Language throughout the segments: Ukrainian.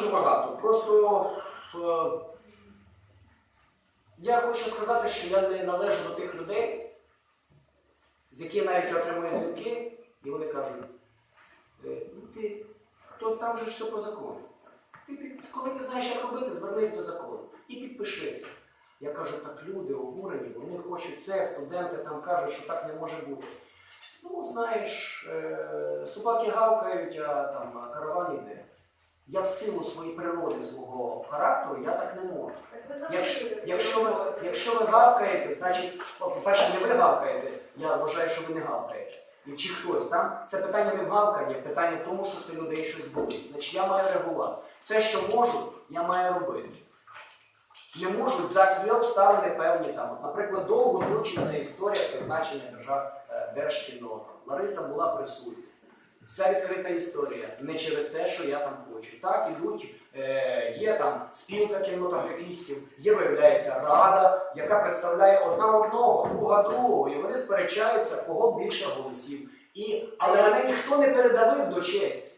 дуже багато. Просто е, я хочу сказати, що я не належу до тих людей, з яких навіть я отримую дзвінки, і вони кажуть, е, ну ти, то там же все по закону. Ти, коли не знаєш, як робити, звернись до закону і підпиши це. Я кажу, так люди обурені, вони хочуть це, студенти там кажуть, що так не може бути. Ну, знаєш, е, собаки гавкають, а там караван йде. Я в силу своєї природи, свого характеру, я так не можу. Якщо, якщо, ви, якщо ви гавкаєте, значить, по-перше, не ви гавкаєте, я вважаю, що ви не гавкаєте. І чи хтось там, це питання не в гавканні, питання в тому, що це людей щось болить. Значить, я маю реагувати. Все, що можу, я маю робити. Не можу, так, є обставини певні там. Наприклад, довго вручиться історія призначення держав, е, Держкіно. Лариса була присутня. Вся відкрита історія. Не через те, що я там хочу. Так, ідуть, е, є там спілка кінематографістів, є, виявляється, рада, яка представляє одна одного, друга другого, і вони сперечаються, кого більше голосів. І, але мене ніхто не передавив до честі.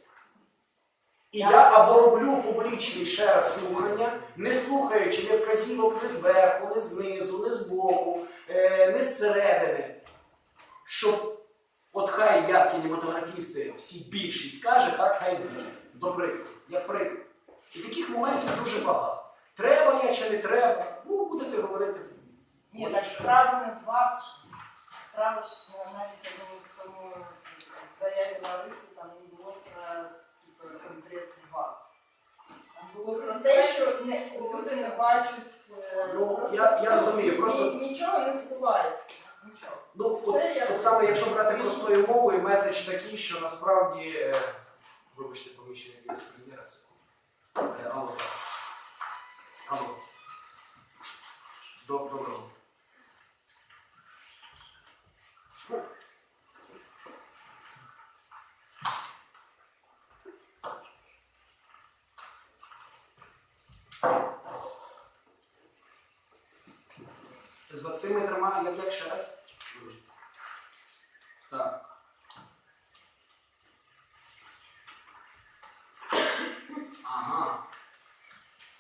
І я або роблю публічний ще раз слухання, не слухаючи ні вказівок ні зверху, ні знизу, ні збоку, е, ні зсередини. Щоб от хай як кінематографісти всі більшість скаже, так хай буде. До прикладу, як приклад. І таких моментів дуже багато. Треба я чи не треба, ну будете говорити. Ні, так справа не в вас. Справа ж е, навіть я думаю, тому заяві Лариси там не було про типу, конкретно вас. Там було про те, що не, люди не бачать. е, Ну, просто я- я розумію, просто- Ні- нічого не зсувається. Ну, от, от саме якщо брати простою мовою, меседж такий, що насправді. е, Вибачте, поміщення віце-прем'єра секунду. Е, Алло. Алло. Доброго. За цими трьома, як, як ще раз? Так. Ага.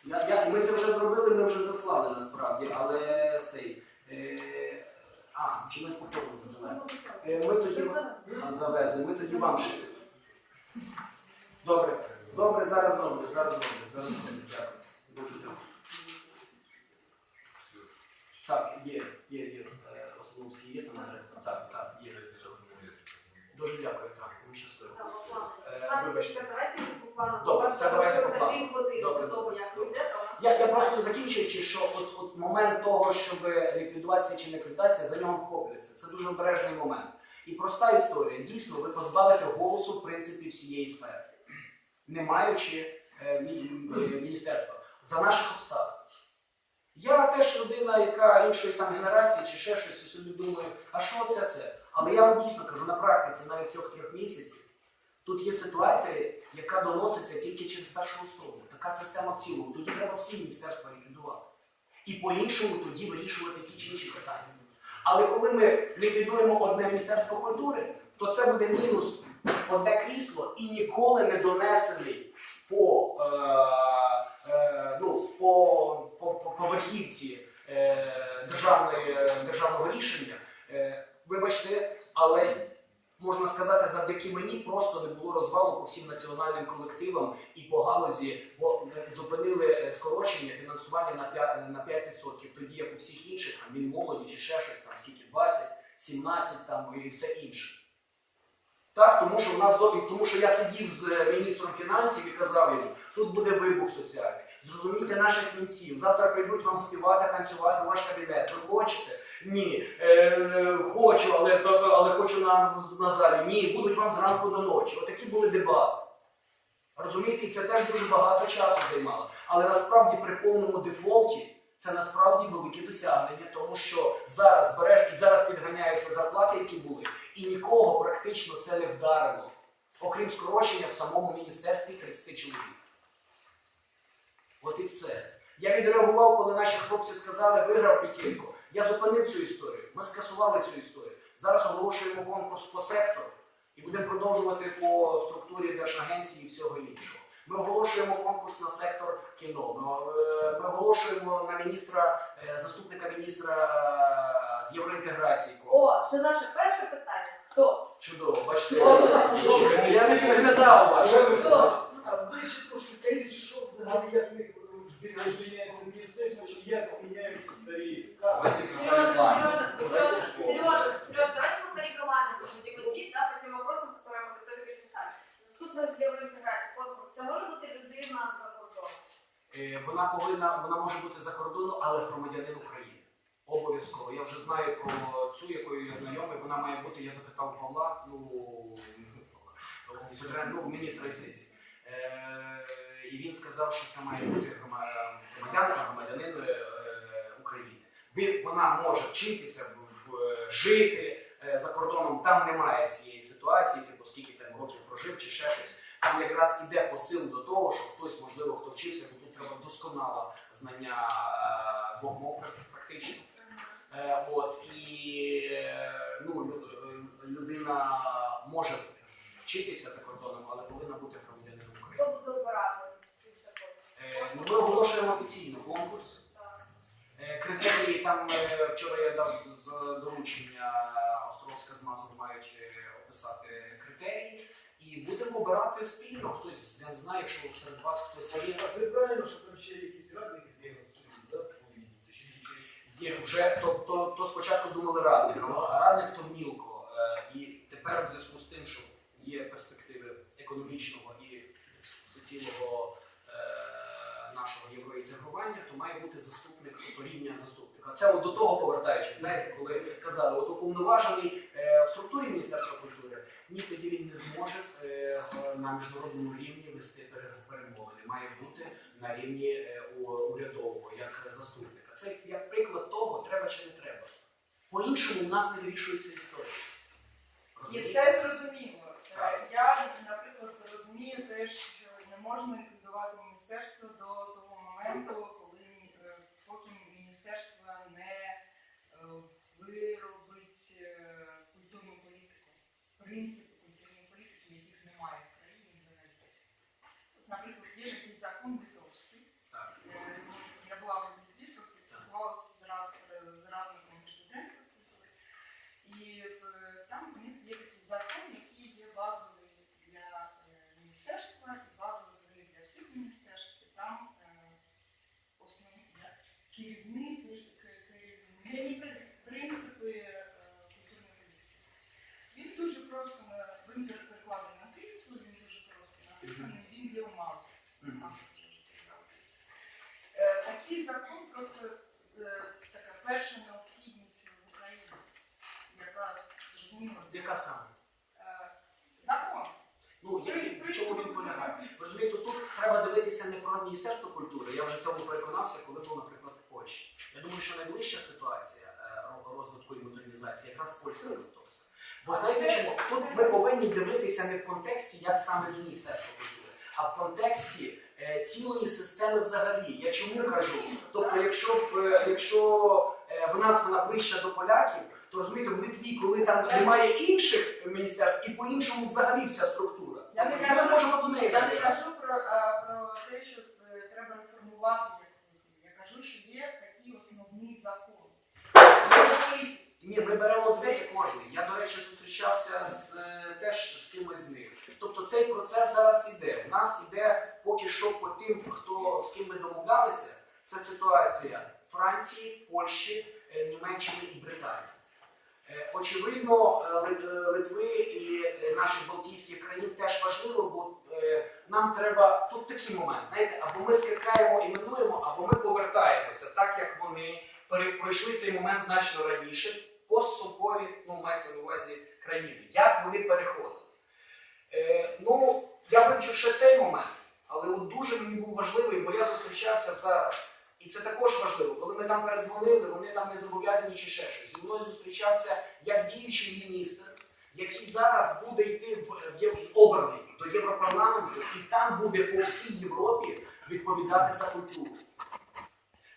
Я, я, ми це вже зробили, ми вже заслали насправді, але цей. Е, а, чи ми повторно засилаємо? Е, ми тоді а, завезли, ми тоді вам ще. Добре, добре, зараз роблю, зараз роблю, зараз роблю. Дякую. Дуже дякую. Так, є, є, є. Е, Ословський є там адреса? Так, так, є. Дуже дякую, так, ми щасливо. Е, Вибачте. Давайте. Добре, все, давайте по за плану. пів Добре. до того, як ви йдете, у нас Я, я просто закінчуючи, що от, от момент того, щоб ліквідуватися чи не ліквідація, за нього вхопляться. Це дуже обережний момент. І проста історія. Дійсно, ви позбавите голосу в принципі всієї сфери, не маючи е, мі- е, міністерства за наших обставин. Я теж людина, яка іншої там генерації чи ще щось, і собі думаю, а що це це? Але я вам дійсно кажу на практиці, навіть цих трьох місяців, тут є ситуація, яка доноситься тільки через першу особу. Така система в цілому. Тоді треба всі міністерства ліквідувати. І по-іншому тоді вирішувати ті чи інші питання. Але коли ми ліквідуємо одне міністерство культури, то це буде мінус одне крісло і ніколи не донесений по, е, е, ну, по, по, по, верхівці е, державної, державного рішення. Е, вибачте, але можна сказати, завдяки мені просто не було розвалу по всім національним колективам і по галузі, бо е, зупинили е, скорочення фінансування на 5%, на 5% тоді як у всіх інших, там Мінмолоді чи ще щось там, скільки 20, 17 там і все інше. Так, тому що в нас до тому, що я сидів з е, міністром фінансів і казав йому, тут буде вибух соціальний. Зрозумійте наших кінців. Завтра прийдуть вам співати, танцювати ваш кабінет. Ви хочете? Ні. Е, хочу, але, але хочу на, на залі. Ні, будуть вам зранку до ночі. Отакі були дебати. Розумієте, це теж дуже багато часу займало. Але насправді при повному дефолті це насправді велике досягнення, тому що зараз береш зараз підганяються зарплати, які були, і нікого практично це не вдарило, окрім скорочення в самому міністерстві 30 чоловік. От і все. Я відреагував, коли наші хлопці сказали, виграв Петєнко. Я зупинив цю історію. Ми скасували цю історію. Зараз оголошуємо конкурс по сектору і будемо продовжувати по структурі держагенції і всього іншого. Ми оголошуємо конкурс на сектор кіно. Ми, е, оголошуємо на міністра, е, заступника міністра е, з євроінтеграції. О, це наше перше питання. Хто? Чудово, бачите, я не? А ви ще трошки скажіть, що взагалі як не зміняється міністерство, чи як міняються старі? Давайте Сережа, план. Сережа, Сережа, Сережа, Сережа, давайте повторим команду, будем идти, да, по тем вопросам, которые мы готовили писать. Заступник з євроінтеграції, конкурс. Це може бути людина за кордоном. Е, Вона повинна, вона може бути за кордону, але громадянин України. Обов'язково. Я вже знаю про цю, якою я знайомий. Вона має бути, я запитав Павла, ну, Петра, ну, міністра юстиції. Е, і він сказав, що це має бути грома- громадянка, громадянин е, України. Ви- Вона може вчитися, в- жити е, за кордоном. Там немає цієї ситуації, типу скільки там років прожив чи ще щось. Там якраз іде посил до того, що хтось, можливо, хто вчився, бо тут треба досконало знання е, двох мов практично. Е, от, і е, ну, лю- е, людина може вчитися за кордоном, але повинна бути громадянином України. Хто буде обирати після того? Е, ну, ми оголошуємо офіційно конкурс. Е, Критерії там е, вчора я дав з, доручення Островська з Мазур мають е, описати критерії. І будемо обирати спільно. Хтось не знаю, якщо серед вас хтось є. А це правильно, що там ще якісь радники з'явилися, ні? Вже то, то, то спочатку думали радник, а радник то мілко. І тепер в зв'язку з тим, що є перспективи економічного і всецілого тобто рівня заступника. Це от до того повертаючись, знаєте, коли казали, от уповноважений е, в структурі Міністерства культури, ні, тоді він не зможе е, на міжнародному рівні вести пере- перемовини. Має бути на рівні е, у- урядового, як заступника. Це як приклад того, треба чи не треба. По-іншому у нас не вирішується історія. І це зрозуміло. Е, Я, наприклад, розумію те, що не можна ліквідувати міністерство до того моменту, Greens він перекладений на англійську, він дуже просто написаний, він є у масу. Е, Такий закон просто е, така перша необхідність в Україні, яка зрозуміла. Яка саме? Е, Закон. Ну, в чому він полягає? Розумієте, тут треба дивитися не про Міністерство культури. Я вже цьому переконався, коли був, наприклад, в Польщі. Я думаю, що найближча ситуація розвитку і модернізації якраз польська. Бо знаєте чому? Тут ми повинні дивитися не в контексті, як саме Міністерство культури, а в контексті е, цілої системи взагалі. Я чому кажу? Тобто, якщо б, е, якщо е, в нас вона ближча до поляків, то розумієте, в Литві, коли там немає інших міністерств, і по-іншому взагалі вся структура. Я не кажу- ми можемо до неї. Я не кажу про, про те, що е, треба реформувати. Я кажу, що є такий основний закон. Є Ні, ми беремо дивіться кожний. Я, до речі, зустрічався з теж з кимось з них. Тобто цей процес зараз іде. У нас іде поки що по тим, хто з ким ми домовлялися. Це ситуація Франції, Польщі, е, Німеччини і Британії. Е, Очевидно, е, Ли- Литви і наших Балтійських країн теж важливо, бо нам треба тут такий момент. Знаєте, або ми скакаємо і минуємо, або ми повертаємося, так як вони пройшли цей момент значно раніше, постсовкові, ну мається на увазі країни. Як вони переходили? Е, ну, я вивчу ще цей момент, але от дуже мені був важливий, бо я зустрічався зараз. І це також важливо. Коли ми там передзвонили, вони там не зобов'язані чи ще щось. Зі мною зустрічався як діючий міністр, який зараз буде йти в, обраний до Європарламенту, і там буде по всій Європі відповідати за культуру,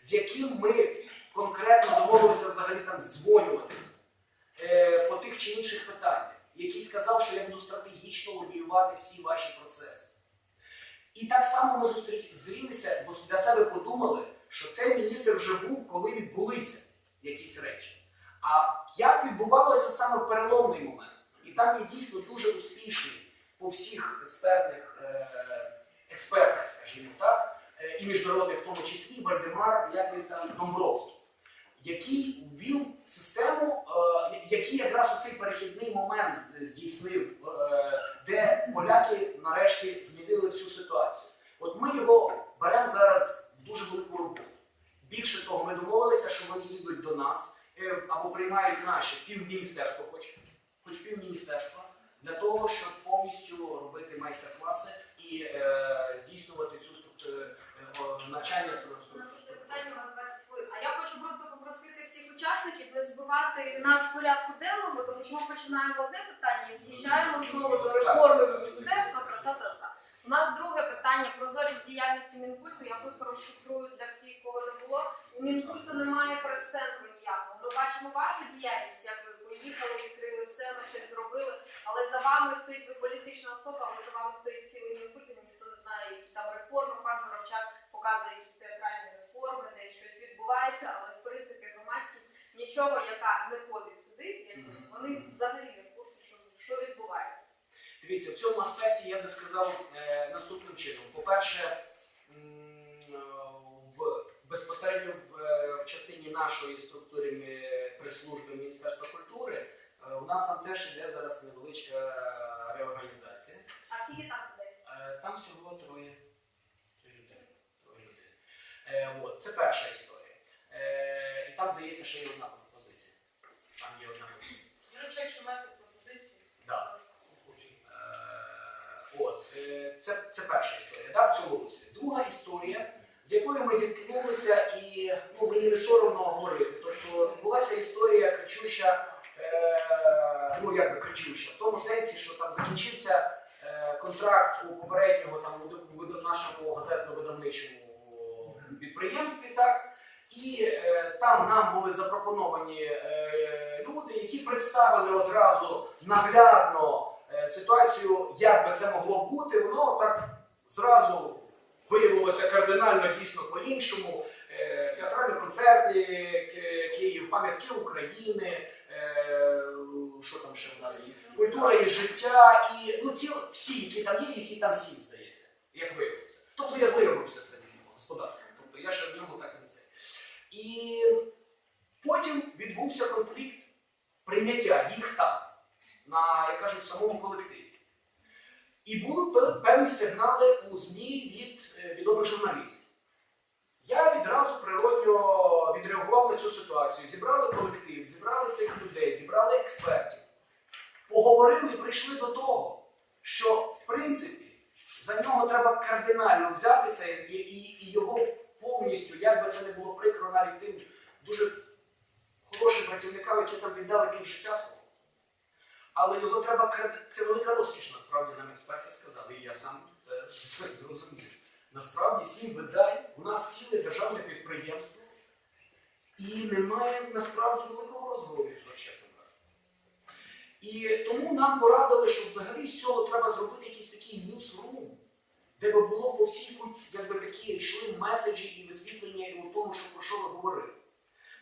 з яким ми конкретно домовилися взагалі там дзвонюватися е, по тих чи інших питаннях, який сказав, що я буду стратегічно лобіювати всі ваші процеси. І так само ми зустрілися, бо для себе подумали, що цей міністр вже був, коли відбулися якісь речі. А як відбувалося саме переломний момент? І там є дійсно дуже успішний по всіх експертних е, експертах, скажімо так, е, і міжнародних, в тому числі Вальдемар, як він там Домбровський, який ввів систему, е, який якраз у цей перехідний момент здійснив, е, де поляки нарешті змінили всю ситуацію. От ми його беремо зараз в дуже велику роботу. Більше того, ми домовилися, що вони їдуть до нас е, або приймають наші півміністерство, хоч, хоч півміністерства, для того, щоб повністю робити майстер-класи збивати нас в порядку денному, тому що ми починаємо одне питання і з'їжджаємо знову до реформи міністерства. Та та та та. У нас друге питання прозорість діяльності Мінкульту. Я просто розшифрую для всіх, кого не було. У Мінкульту немає прес-центру ніякого. Ми бачимо вашу діяльність, як ви поїхали, відкрили сцену, щось зробили. Але за вами стоїть ви політична особа, але за вами стоїть цілий Мінкульт, і ніхто не знає, які там реформи. Пан Горовчак показує якісь театральні реформи, де щось відбувається, але в принципі громадськість нічого, яка не ходить сюди, вони взагалі не в курсі, що, що відбувається. Дивіться, в цьому аспекті я би сказав е, наступним чином. По-перше, е, в, безпосередньо в, е, в частині нашої структури прес-служби Міністерства культури е, у нас там теж йде зараз невеличка реорганізація. А скільки там людей? Е, Там всього троє троє людей. Троє людей. Е, от, це перша історія. Е, і там, здається, ще є одна пропозиція. Там є одна позиція. До якщо маєте пропозиції, Да. Е, От, е, це, це перша історія, да, в цьому розділі. Друга історія, з якою ми зіткнулися, і ну, мені не соромно говорити. Тобто відбулася історія кричуща, е, ну як кричуща, в тому сенсі, що там закінчився е, контракт у попереднього там у нашому газетно-видавничому підприємстві, так. І е, там нам були запропоновані е, люди, які представили одразу наглядно е, ситуацію, як би це могло бути. Воно так зразу виявилося кардинально дійсно по-іншому. Е, театральні концерти, Київ, пам'ятки України, е, що там ще в нас є? Культура і життя, і ну, ці, всі, які там є, їх і там сім, здається, як виявилося. Тобто я знайомився з цим господарством. Тобто я ще в ньому так не це. І потім відбувся конфлікт прийняття їх там, на, як кажуть, самому колективі. І були певні сигнали у ЗМІ від е, відомих журналістів. Я відразу природньо відреагував на цю ситуацію. Зібрали колектив, зібрали цих людей, зібрали експертів, поговорили і прийшли до того, що в принципі за нього треба кардинально взятися і, і, і його повністю, як би це не було прикро, навіть тим дуже хорошим працівникам, які там віддали життя свого. Але його треба це велика розкіш, насправді нам експерти сказали, і я сам це зрозумів. Насправді сім видань, у нас ціле державне підприємство, і немає насправді великого якщо чесно кажучи. І тому нам порадили, що взагалі з цього треба зробити якийсь такий ньюсрум, де би було по всій якби такі йшли меседжі і висвітлення і в тому, що про що ви говорили.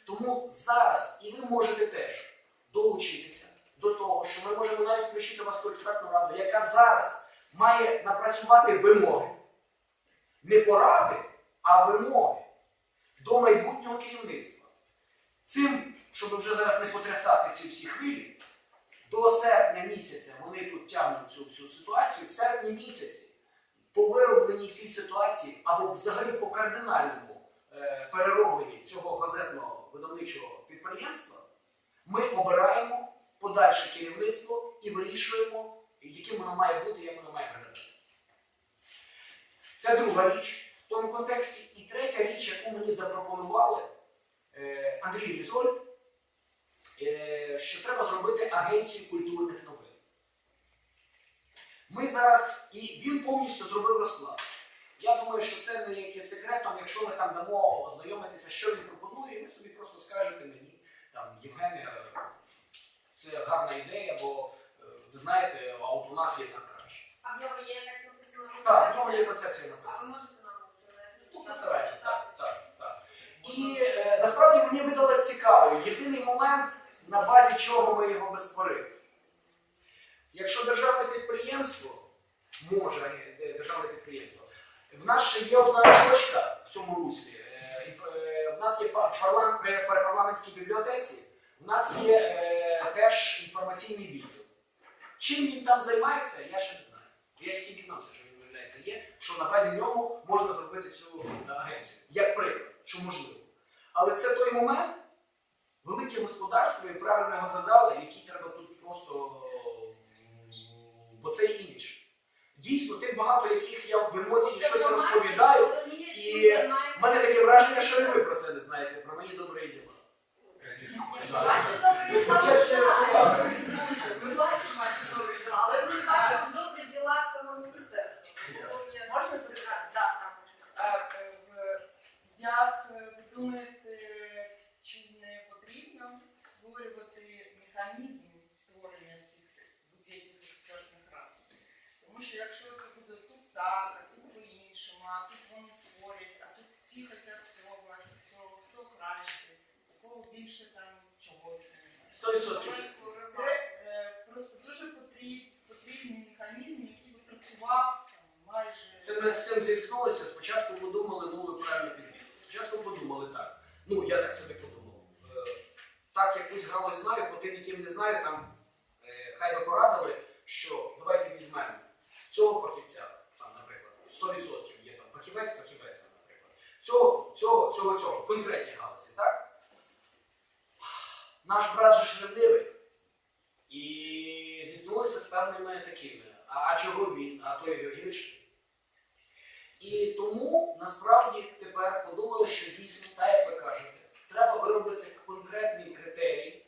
Тому зараз і ви можете теж долучитися до того, що ми можемо навіть включити вас ту експертну раду, яка зараз має напрацювати вимоги. Не поради, а вимоги до майбутнього керівництва. Цим, щоб вже зараз не потрясати ці всі хвилі, до серпня місяця вони тут тягнуть цю всю ситуацію. В серпні місяці по виробленні цій ситуації або взагалі по кардинальному е, переробленні цього газетного видавничого підприємства, ми обираємо подальше керівництво і вирішуємо, яким воно має бути, як воно має виглядати. Це друга річ в тому контексті. І третя річ, яку мені запропонували е, Андрій Різоль, е, що треба зробити агенцію культурних новин. Ми зараз, і він повністю зробив розклад. Я думаю, що це не є секретом, якщо ми там дамо ознайомитися, що він пропонує, ви собі просто скажете мені, там, Євгене, це гарна ідея, бо е, ви знаєте, а от у нас є так краще. А в нього є якась написана Так, в нього є концепція. концепція А написана. ви можете нам Ну, так, так, так. І е, насправді мені видалось цікаво. Єдиний момент, на базі чого ми його би створили. Якщо державне підприємство може, е, державне підприємство, в нас ще є одна точка в цьому руслі. Е, е, нас є пар- парлам- при при парламентській бібліотеці, в нас є е, теж інформаційний відділ. Чим він там займається, я ще не знаю. Я тільки дізнався, що він виявляється є, що на базі ньому можна зробити цю е, агенцію. Як приклад, що можливо. Але це той момент, велике господарство, і правильно його задали, який треба тут просто. Бо це імідж. Дійсно, тих багато яких я в емоції щось розповідаю. і В мене таке враження, що і ви про це не знаєте, про мої добрі діла. Ваші добрі діла. Ми бачимо ваші добрі діла, але ми не бачимо добрі діла всього міністерства. Тому є- Можна запитати? Так, так. А, е, в- Як е, ви думаєте, чи не потрібно створювати механізм створення цих будь-яких експертних рад? Тому що якщо це буде тут так, а тут по-іншому, а тут вони хочуть цього, цього, хто краще, у кого більше там чогось. не знаю. 100% це. Це е, просто дуже потріб- потрібний механізм, який би працював майже. Це ми з цим зіткнулися. Спочатку подумали, ну ви правильно підвідали. Спочатку подумали так. Ну, я так собі подумав. Е, Так, якусь галузь знаю, по тим, яким не знаю, там е, хай би порадили, що давайте візьмемо цього фахівця, там, наприклад, 100% є там фахівець, фахівець. Цього, цього, цього, цього, в конкретній галузі, так? Наш брат же ж. І зіткнулися з певними такими. А, а чого він? А той гірший. І тому насправді тепер подумали, що дійсно, так як ви кажете, треба виробити конкретний критерій,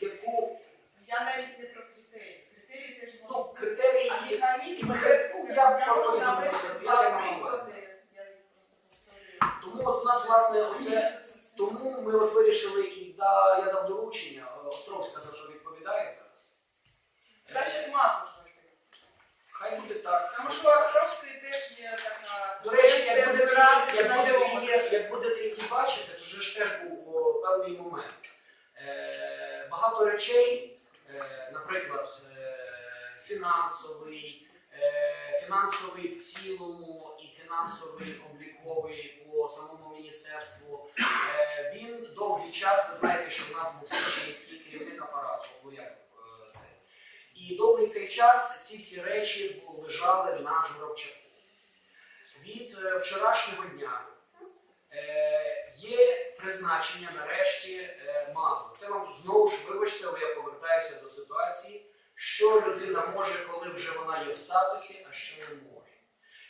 яку Я навіть не про критерії. Критерії теж ну, критерії А і механізм. ну, я навести розумію, два це маю на увазі. приклади, я їх просто повторюю. Тому от у нас власне оце. Тому ми от вирішили і да, я дав доручення. Островська за що відповідає зараз. Е, Краще мазу вже це. Хай буде так. Тому що у Островської теж є така. До речі, як це будете, збирати як будете, знайомих. її, як будете її бачити, то вже ж теж був о, певний момент. Е, багато речей, е, наприклад, е, фінансовий, е, фінансовий в цілому і фінансовий обліковий по самому міністерству. Е, він довгий час, ви знаєте, що в нас був Сачинський керівник апарату, або як е, це. І довгий цей час ці всі речі бу- лежали на журавчаку. Від е, вчорашнього дня е, є призначення нарешті е, МАЗу. Це вам знову ж вибачте, але я повертаюся до ситуації, що людина може, коли вже вона є в статусі, а що не може.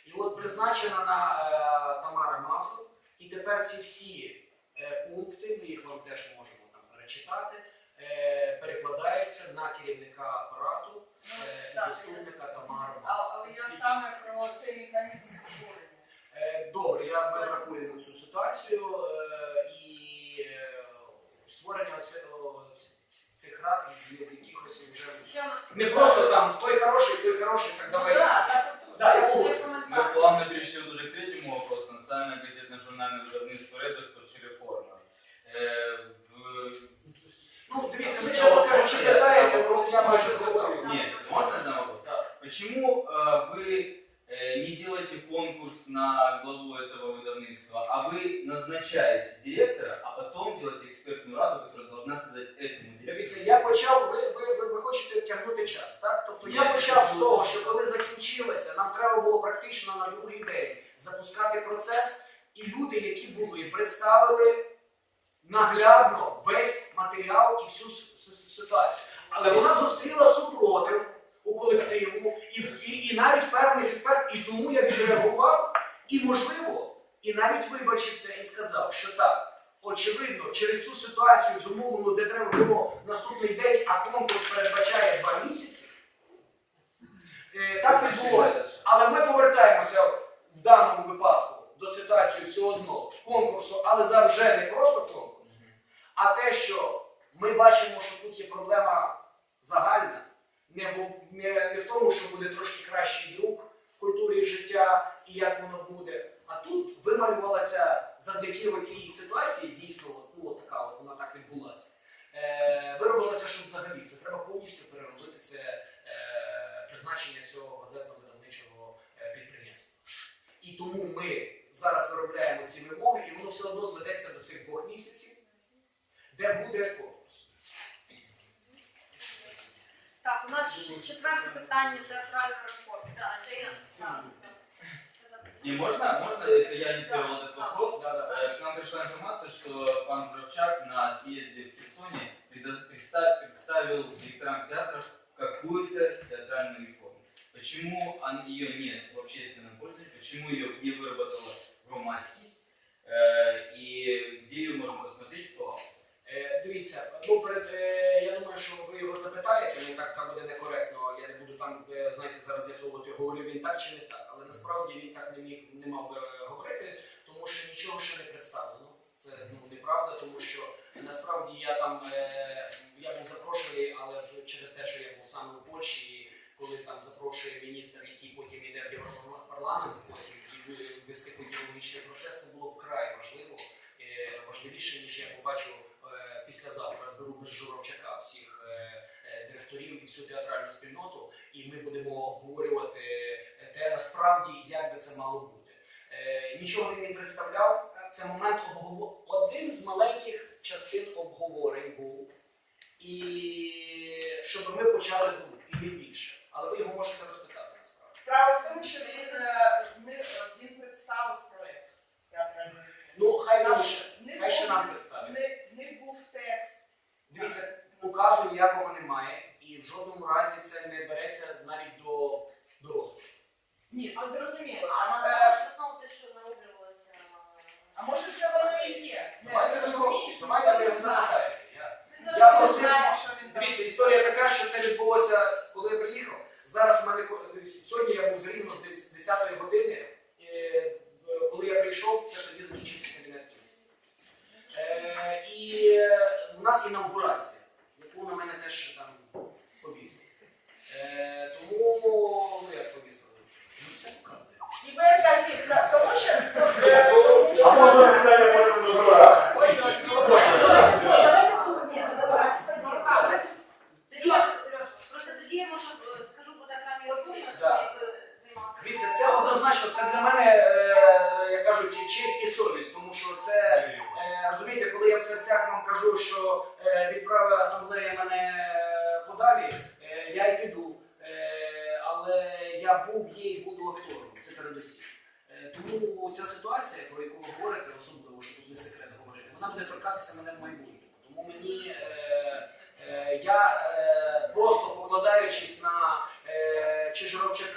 І от призначена на е, Тамара Мазу, і тепер ці всі е, пункти, ми їх вам теж можемо там перечитати, е, перекладаються на керівника апарату е, і заступника Тамара Мазу. Але я саме про цей механізм створення. Е, Добре, я ми врахуємо цю ситуацію е, і е, створення оце- о, цих рад і в якихось вже Що у нас? не просто там той хороший, той хороший, так давай. Ну, я да, собі. так от тут. Да, я Ще погоджуюсь. коментар. Ми плавно перейшли уже к третьому вопросу. Національне газетно-журнальне видавництво «Реберство» чи реформа. Е, в... Ну, дивіться, ви чесно кажучи, питаєте, про я майже сказав. Нет, можно один вопрос? Так. Почему э, вы э, не делаете конкурс на главу этого выдавництва, а вы назначаете директора, а потом делаете экспертную раду, которая должна сказать? Дивіться, я почав, ви, ви, ви, ви хочете тягнути час, так? Тобто я Ні, почав з того, що коли закінчилося, нам треба було практично на другий день запускати процес, і люди, які були, представили наглядно весь матеріал і всю ситуацію. Але вона зустріла супротив у колективу і, і, і навіть певних експертів, і тому я відреагував, і можливо, і навіть вибачився і сказав, що так, очевидно, через цю ситуацію зумовлену, де треба було наступний день, а конкурс передбачає два місяці. е, Так відбулося. Але ми повертаємося в даному випадку до ситуації все одно конкурсу, але за вже не просто конкурс, а те, що ми бачимо, що тут є проблема загальна, не в, не, не в тому, що буде трошки кращий друк в культурі життя і як воно буде. А тут вималювалася завдяки оцій ситуації, дійсно, от, ну, от така от вона так відбулася. Е, виробилося, що взагалі це треба повністю переробити це е, призначення цього газетно-видавничого е, підприємства. І тому ми зараз виробляємо ці вимоги, і воно все одно зведеться до цих двох місяців, де буде конкурс. Так, у нас четверте питання театральної реформи. И можно, можно, это я инициировал этот вопрос. Да-да. Э, К нам пришла информация, что пан Жовчак на съезде в Херсоне предо- представ- представил директорам театров какую-то театральную реформу. Почему он- ее нет в общественном пользовании, почему ее не выработала громадскость, э, и где ее можно посмотреть, кто автор? Е, Дивіться, ну е, я думаю, що ви його запитаєте, ну так там буде некоректно. Я не буду там, е, знаєте, зараз з'ясовувати, говорив він так чи не так. Але насправді він так не міг не мав би говорити, тому що нічого ще не представлено. Це ну неправда, тому що насправді я там я був запрошений, але через те, що я був саме у Польщі, коли там запрошує міністр, який потім йде в Європарламент, потім і вести ідеологічний процес, це було вкрай важливо, важливіше ніж я побачу е, післязавтра зберу без Журавчака всіх е, е, директорів і всю театральну спільноту, і ми будемо обговорювати те насправді, як би це мало бути. Нічого він не представляв. Це момент обговор... один з маленьких частин обговорень був. І щоб ми почали думати, і не більше. Але ви його можете розпитати насправді. Справа в тому, що він, він представив. Ну, хай Нам раніше, не хай ще нам представить. Не, не був текст. Дивіться, указу ніякого немає, і в жодному разі це не береться навіть до, до розгляду. Ні, це зрозуміло. А Е, на знову те, що нароблювалося. А може це воно і є? Давайте ви його, давайте ви його запитаєте. Я- Я просив- що він там. Дивіться, історія така, що це відбулося, коли я приїхав. Зараз в мене ко- сьогодні я був рівно з 10 години. Я прийшов, це тоді закінчився кабінет міністрів. Е, І е, у нас інаугурація, яку на мене теж там повісили. Е, Тому ну як повісили? Ну все показує. І ви такі, да, тому що... е, тому що- А можна питання по ньому називати? Сережа, Сережа, просто тоді я може е, скажу по театральній реформі, Да. щоб займати. Дивіться, це однозначно, це для мене, е, як кажуть, честь і совість, тому що це Е, Розумієте, коли я в серцях вам кажу, що е, відправила асамблея мене е, подалі, е, я й піду. Е, але я був, є і буду актором. Це передусім. Е, тому ця ситуація, про яку ви говорите, особливо, що тут не секрет говорити, вона буде торкатися мене в майбутньому. Тому мені е, е, я е, просто покладаючись на е,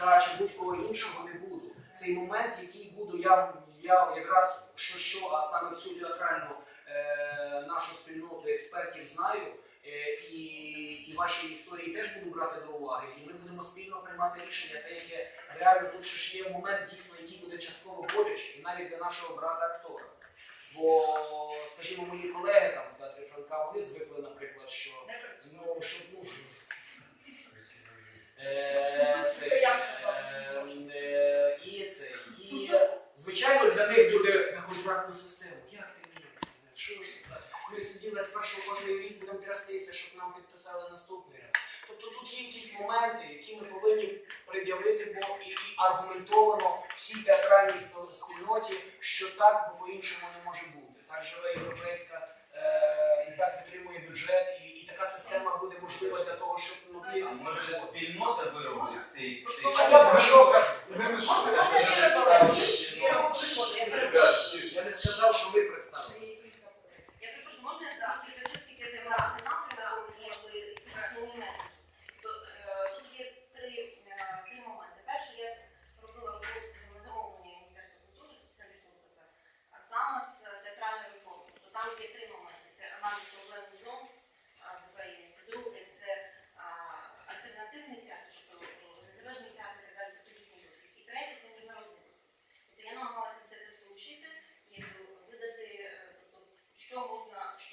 чи чи будь-кого іншого не буду. Цей момент, який буду, я, я якраз що що, а саме всю театральну е, нашу спільноту експертів знаю, е, і, і ваші історії теж буду брати до уваги. І ми будемо спільно приймати рішення, те, яке реально тут ще є момент, дійсно, який буде частково болячий, і навіть для нашого брата актора. Бо, скажімо, мої колеги там в театрі Франка, вони звикли, наприклад, що ну, що ну, і це, і звичайно для них буде на контрактну систему. Як ти міг? Що ж тут? Ми сиділи що кожен рік будемо трястися, щоб нам підписали наступний раз. Тобто тут є якісь моменти, які ми повинні пред'явити, бо і, аргументовано всій театральній спільноті, що так, бо по-іншому не може бути. Так живе європейська е, і так підтримує бюджет, така система буде можлива для того, щоб ну А може спільнота виробить цей цей я про що кажу? Ви не? Я не сказав, що ви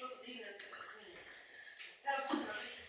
що потрібно. Це абсолютно.